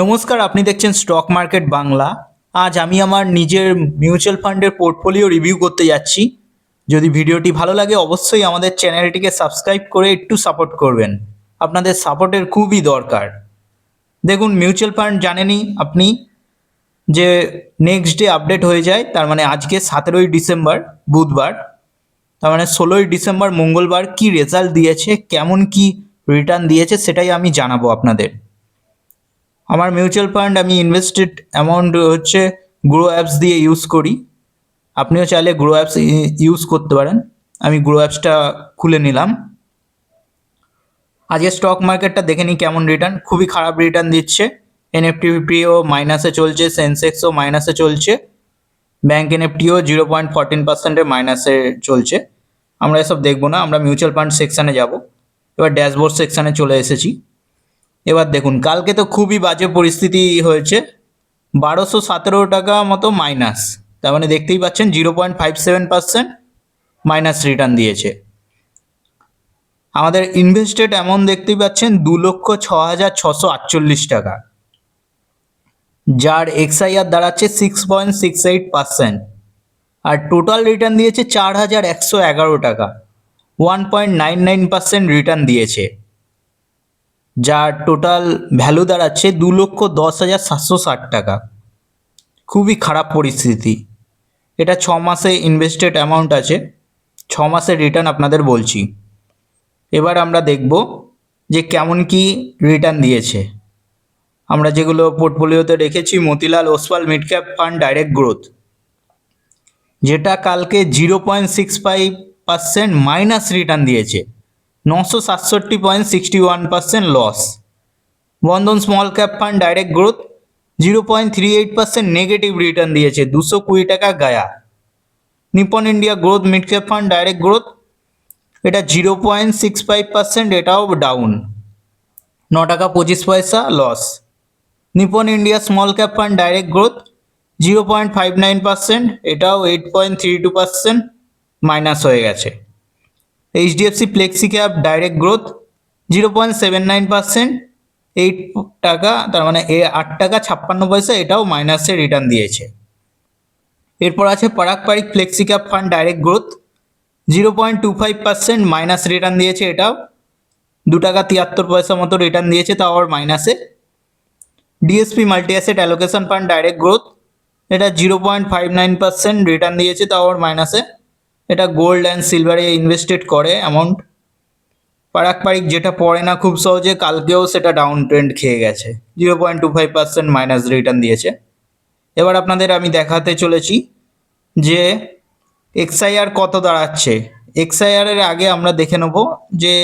নমস্কার, আপনি দেখছেন স্টক মার্কেট বাংলা আজ আমি আমার নিজের মিউচুয়াল ফান্ডের পোর্টফোলিও রিভিউ করতে যাচ্ছি। যদি ভিডিওটি ভালো লাগে, অবশ্যই আমাদের চ্যানেলটিকে সাবস্ক্রাইব করে একটু সাপোর্ট করবেন। আপনাদের সাপোর্টের খুবই দরকার। দেখুন মিউচুয়াল ফান্ড জানেনই আপনি যে নেক্সট ডে আপডেট হয়ে যায়, তার মানে আজকে সতেরোই ডিসেম্বর, বুধবার। তার মানে ষোলোই ডিসেম্বর, মঙ্গলবার কি রেজাল্ট দিয়েছে, কেমন কি রিটার্ন দিয়েছে, সেটাই আমি জানাব আপনাদের। আমার মিউচুয়াল ফান্ড আমি ইনভেস্টেড অ্যামাউন্ট হচ্ছে গ্রো অ্যাপস দিয়ে ইউজ করি। আপনিও চাইলে গ্রো অ্যাপস ইউজ করতে পারেন। আমি গ্রো অ্যাপসটা খুলে নিলাম। আজকে স্টক মার্কেটটা দেখে নিই কেমন রিটার্ন খুবই খারাপ রিটার্ন দিচ্ছে। এনএফটিপিও মাইনাসে চলছে সেন্সেক্সও মাইনাসে চলছে। ব্যাঙ্ক এনএফটিও জিরো পয়েন্ট ফোরটিন পার্সেন্টের মাইনাসে চলছে। আমরা এসব দেখব না, আমরা মিউচুয়াল ফান্ড সেকশানে যাব। এবার ড্যাশবোর্ড সেকশানে চলে এসেছি। এবার দেখুন, কালকে তো খুবই বাজে পরিস্থিতি হয়েছে। বারোশো সতেরো টাকা মতো মাইনাস তার মানে দেখতেই পাচ্ছেন zero point five seven percent minus return দিয়েছে। আমাদের ইনভেস্টেড এমন দেখতেই পাচ্ছেন, দু লক্ষ ছ হাজার ছশো আটচল্লিশ টাকা। যার এক্সআইআর দাঁড়াচ্ছে six point six eight percent আর টোটাল রিটার্ন দিয়েছে চার হাজার একশো এগারো টাকা। One point nine nine percent return দিয়েছে। যার টোটাল ভ্যালু দাঁড়াচ্ছে দু লক্ষ দশ হাজার সাতশো ষাট টাকা। খুবই খারাপ পরিস্থিতি। এটা ছ মাসে ইনভেস্টেড অ্যামাউন্ট আছে। ছ মাসের রিটার্ন আপনাদের বলছি। এবার আমরা দেখব যে কেমন কি রিটার্ন দিয়েছে। আমরা যেগুলো পোর্টফোলিওতে রেখেছি, Motilal Oswal mid cap fund direct growth যেটা কালকে zero point six five percent minus return দিয়েছে। নশো সাতষট্টি point sixty one percent loss Bandhan small cap fund direct growth zero point three eight percent negative return দিয়েছে, দুশো কুড়ি টাকা Gaya. Nippon India growth mid cap fund direct growth এটা zero point six five percent এটাও down ন টাকা পঁচিশ পয়সা loss Nippon India small cap fund direct growth zero point five nine percent এটাও eight point three two percent minus হয়ে গেছে। HDFC flexi cap direct growth zero point seven nine percent eight টাকা, তার মানে এ আট টাকা ছাপ্পান্ন পয়সা এটাও মাইনাসে রিটার্ন দিয়েছে। এরপর আছে Parag Parikh flexi cap fund direct growth zero point two five percent minus return দিয়েছে এটাও। দু টাকা তিয়াত্তর পয়সা মতো রিটার্ন দিয়েছে, তাও আবার মাইনাসে DSP multi asset allocation fund direct growth এটা zero point five nine percent return দিয়েছে, তাও আবার মাইনাসে এটা গোল্ড অ্যান্ড সিলভারে ইনভেস্টেড করে অ্যামাউন্ট পারাক পারিক যেটা পড়ে না খুব সহজে, কালকেও সেটা ডাউন ট্রেন্ড খেয়ে গেছে। Zero point two five percent minus return দিয়েছে। এবার আপনাদের আমি দেখাতে চলেছি যে এক্সআইআর কত দাঁড়াচ্ছে। এক্সআইআরের আগে আমরা দেখে নেব যে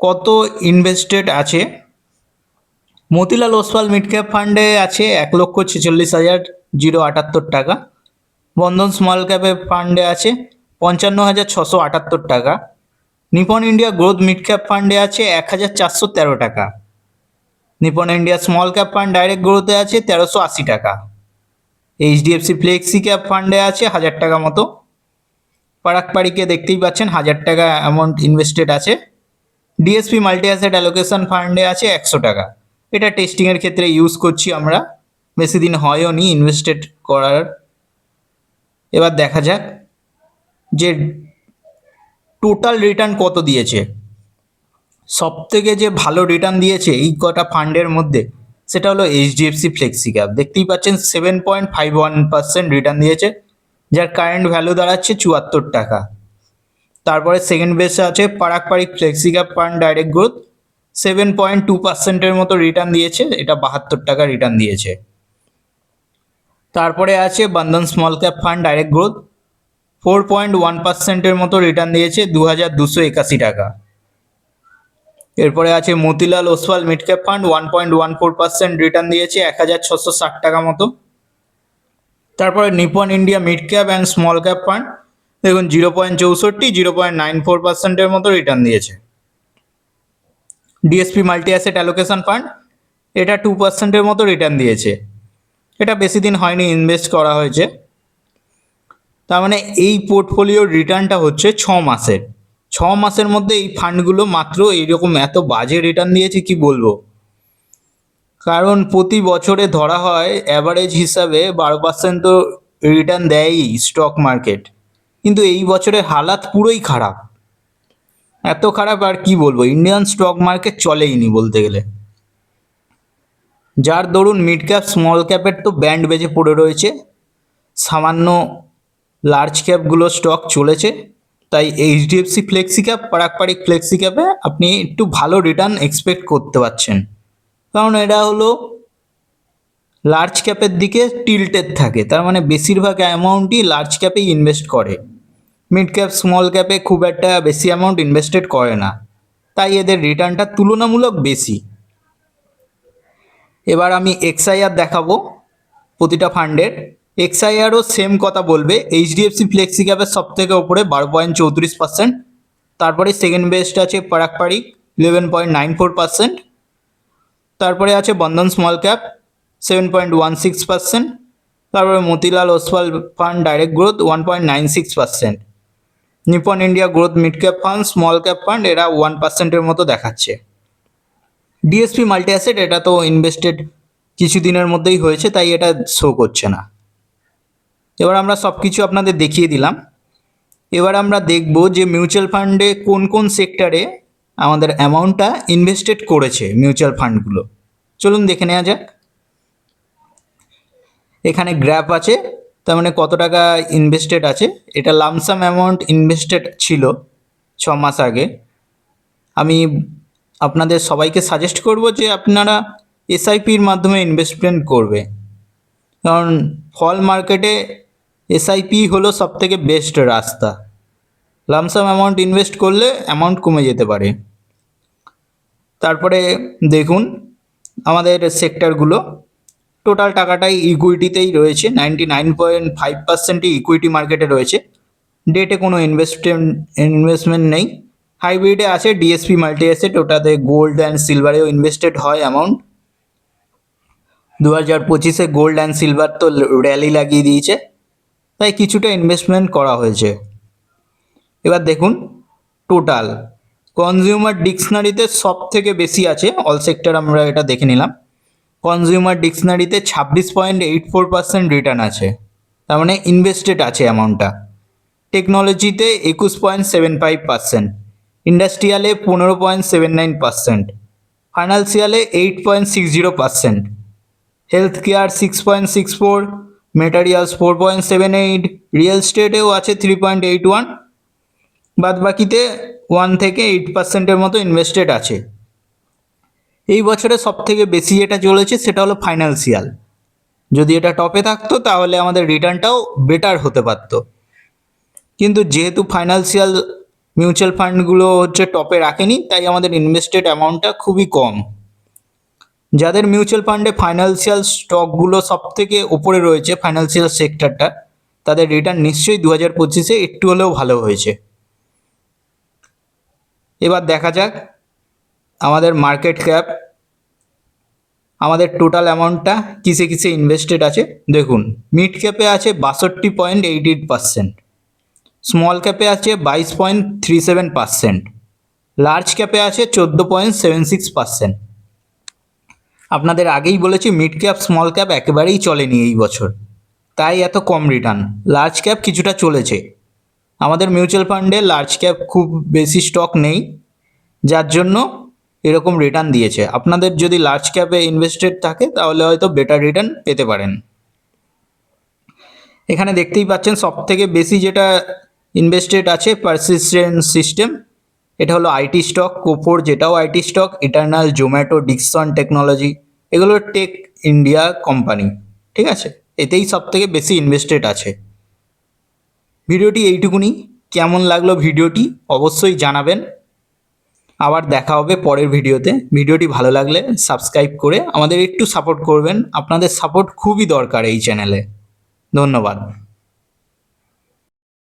কত ইনভেস্টেড আছে। মতিলাল ওসওয়াল মিড ক্যাপ ফান্ডে আছে এক লক্ষ ছেচল্লিশ হাজার, জিরো আটাত্তর টাকা। বন্ধন স্মল ক্যাপে ফান্ডে আছে পঞ্চান্ন হাজার ছশো আটাত্তর টাকা। Nippon India growth mid cap ফান্ডে আছে এক হাজার চারশো তেরো টাকা। Nippon India small cap fund direct গ্রোথে আছে তেরোশো আশি টাকা। এইচডিএফসি ফ্লেক্সি ক্যাপ ফান্ডে আছে হাজার টাকা মতো। পারাক পাড়িকে দেখতেই পাচ্ছেন হাজার টাকা অ্যামাউন্ট ইনভেস্টেড আছে। ডিএসপি মাল্টি অ্যাসেট অ্যালোকেশন ফান্ডে আছে একশো টাকা। এটা টেস্টিংয়ের ক্ষেত্রে ইউজ করছি আমরা। বেশি দিন হয়ও নি ইনভেস্টেড করার। এবার দেখা যাক যে টোটাল রিটার্ন কত দিয়েছে। সব থেকে যে ভালো রিটার্ন দিয়েছে এই কটা ফান্ডের মধ্যে, সেটা হলো এইচডিএফসি ফ্লেক্সি ক্যাপ দেখতেই পাচ্ছেন seven point five one percent return দিয়েছে, যার কারেন্ট ভ্যালু দাঁড়াচ্ছে চুয়াত্তর টাকা। তারপরে সেকেন্ড বেসে আছে Parag Parikh flexi cap fund direct growth seven point two পার্সেন্টের মতো রিটার্ন দিয়েছে, এটা বাহাত্তর টাকা রিটার্ন দিয়েছে। তারপরে আছে Bandhan small cap fund direct growth. Four point one পার্সেন্টের মতো রিটার্ন দিয়েছে দু হাজার দুশো একাশি টাকা। এরপরে আছে Motilal Oswal mid cap fund one point one four percent return দিয়েছে এক হাজার ছশো ষাট টাকা মতো। তারপরে Nippon India mid cap and small cap fund দেখুন জিরো পয়েন্ট চৌষট্টি জিরো পয়েন্ট নাইন ফোর পার্সেন্টের মতো রিটার্ন দিয়েছে। DSP multi asset allocation fund এটা টু পার্সেন্টের মতো রিটার্ন দিয়েছে। এটা বেশি দিন হয়নি ইনভেস্ট করা হয়েছে। তার মানে এই পোর্টফোলিওর রিটার্নটা হচ্ছে ছ মাসের। ছ মাসের মধ্যে এই ফান্ডগুলো মাত্র এইরকম এত বাজে রিটার্ন দিয়েছে, কি বলব? কারণ প্রতি বছরে ধরা হয় অ্যাভারেজ হিসাবে বারো পার্সেন্ট তো রিটার্ন দেয়ই স্টক মার্কেট কিন্তু এই বছরের হালাত পুরোই খারাপ। এত খারাপ আর কি বলব? ইন্ডিয়ান স্টক মার্কেট চলেই নি বলতে গেলে। যার দরুন মিড ক্যাপ স্মল ক্যাপের তো ব্যান্ড বেজে পড়ে রয়েছে। সামান্য লার্জ ক্যাপগুলো স্টক চলেছে। তাই HDFC flexi cap Parag Parikh flexi ক্যাপে আপনি একটু ভালো রিটার্ন এক্সপেক্ট করতে পারছেন। কারণ এটা হলো লার্জ ক্যাপের দিকে টিল্টেড থাকে। তার মানে বেশিরভাগ অ্যামাউন্টই লার্জ ক্যাপেই ইনভেস্ট করে। মিড ক্যাপ স্মল ক্যাপে খুব একটা বেশি অ্যামাউন্ট ইনভেস্টেড করে না। তাই এদের রিটার্নটা তুলনামূলক বেশি। এবার আমি এক্সআইআর দেখাবো প্রতিটা ফান্ডের এক্সআইআরও সেম কথা বলবে। এইচডিএফসি ফ্লেক্সি ক্যাপের সব থেকে ওপরে বারো পয়েন্ট চৌত্রিশ পার্সেন্ট তারপরে সেকেন্ড বেস্ট আছে Parag Parikh eleven point nine four percent তারপরে আছে Bandhan small cap seven point one six percent তারপরে Motilal Oswal fund direct growth one point nine six percent Nippon India growth mid cap fund small cap fund এরা one পার্সেন্টের মতো দেখাচ্ছে। DSP multi asset এটা তো invested কিছু দিনের মধ্যেই হয়েছে, তাই এটা শো করছে না। এবার আমরা সব কিছু আপনাদের দেখিয়ে দিলাম। এবার আমরা দেখব যে মিউচুয়াল ফান্ডে কোন কোন সেক্টরে আমাদের অ্যামাউন্টটা ইনভেস্টেড করেছে মিউচুয়াল ফান্ডগুলো চলুন দেখে নেওয়া যাক। এখানে গ্র্যাপ আছে, তার মানে কত টাকা ইনভেস্টেড আছে। এটা লামসাম অ্যামাউন্ট ইনভেস্টেড ছিল ছ মাস আগে। আমি আপনাদের সবাইকে সাজেস্ট করব যে আপনারা এসআইপির মাধ্যমে ইনভেস্টমেন্ট করবে। কারণ ফল মার্কেটে এসআইপি হলো সব থেকে বেস্ট রাস্তা লামসাম অ্যামাউন্ট ইনভেস্ট করলে অ্যামাউন্ট কমে যেতে পারে। তারপরে দেখুন, আমাদের সেক্টরগুলো টোটাল টাকাটাই ইকুইটিতেই রয়েছে নাইনটি নাইন পয়েন্ট ফাইভ পার্সেন্টই ইকুইটি মার্কেটে রয়েছে। ডেটে কোনো ইনভেস্টমেন্ট ইনভেস্টমেন্ট নেই। হাইব্রিডে আছে ডিএসপি মাল্টি অ্যাসেট ওটাতে গোল্ড অ্যান্ড সিলভারেও ইনভেস্টেড হয় অ্যামাউন্ট দু হাজার পঁচিশে গোল্ড অ্যান্ড সিলভার তো র্যালি লাগিয়ে দিয়েছে। তাই কিছুটা ইনভেস্টমেন্ট করা হয়েছে। এবার দেখুন টোটাল কনজিউমার ডিকশনারিতে সব থেকে বেশি আছে অল সেক্টর আমরা এটা দেখে নিলাম। কনজিউমার ডিকশনারিতে ছাব্বিশ point eight four percent return আছে। তার মানে ইনভেস্টেড আছে অ্যামাউন্টটা টেকনোলজিতে একুশ পয়েন্ট সেভেন ফাইভ পার্সেন্ট ইন্ডাস্ট্রিয়ালে পনেরো point seven nine percent, ফাইন্যান্সিয়ালে eight point six zero percent health care six point six four, materials four point seven eight, real স্টেটেও আছে থ্রি পয়েন্ট এইট ওয়ান বাদ বাকিতে ওয়ান থেকে এইট পার্সেন্টের মতো invested আছে। এই বছরে সব থেকে বেশি যেটা চলেছে সেটা হলো ফাইন্যান্সিয়াল। যদি এটা টপে থাকতো তাহলে আমাদের রিটার্নটাও বেটার হতে পারতো। কিন্তু যেহেতু ফাইন্যান্সিয়াল মিউচুয়াল ফান্ডগুলো হচ্ছে টপে রাখেনি, তাই আমাদের ইনভেস্টেড অ্যামাউন্টটা খুবই কম। যাদের মিউচুয়াল ফান্ডে ফাইন্যান্সিয়াল স্টকগুলো সব থেকে ওপরে রয়েছে ফাইন্যান্সিয়াল সেক্টরটা তাদের রিটার্ন নিশ্চয়ই দু হাজার পঁচিশে একটু হলেও ভালো হয়েছে। এবার দেখা যাক আমাদের মার্কেট ক্যাপ আমাদের টোটাল অ্যামাউন্টটা কিসে কিসে ইনভেস্টেড আছে। দেখুন মিড ক্যাপে আছে বাষট্টি point eight eight percent small ক্যাপে আছে বাইশ point three seven percent large ক্যাপে আছে চোদ্দ পয়েন্ট সেভেন সিক্স পার্সেন্ট। আপনাদের আগেই বলেছি মিড ক্যাপ স্মল ক্যাপ একেবারেই চলেনি এই বছর। তাই এত কম রিটার্ন লার্জ ক্যাপ কিছুটা চলেছে। আমাদের মিউচুয়াল ফান্ডে লার্জ ক্যাপ খুব বেশি স্টক নেই, যার জন্য এরকম রিটার্ন দিয়েছে। আপনাদের যদি লার্জ ক্যাপে ইনভেস্টেড থাকে, তাহলে হয়তো বেটার রিটার্ন পেতে পারেন। এখানে দেখতেই পাচ্ছেন সব থেকে বেশি যেটা ইনভেস্টেড আছে পারসিস্টেন্ট সিস্টেম এটা হলো আইটি স্টক কোপোর যেটাও IT stock Eternal Zomato Dixon technology এগুলো টেক ইন্ডিয়া কোম্পানি ঠিক আছে? এতেই সব থেকে বেশি ইনভেস্টেড আছে। ভিডিওটি এইটুকুনি। কেমন লাগল ভিডিওটি অবশ্যই জানাবেন। আবার দেখা হবে পরের ভিডিওতে। ভিডিওটি ভালো লাগলে সাবস্ক্রাইব করে আমাদের একটু সাপোর্ট করবেন। আপনাদের সাপোর্ট খুবই দরকার এই চ্যানেলে ধন্যবাদ।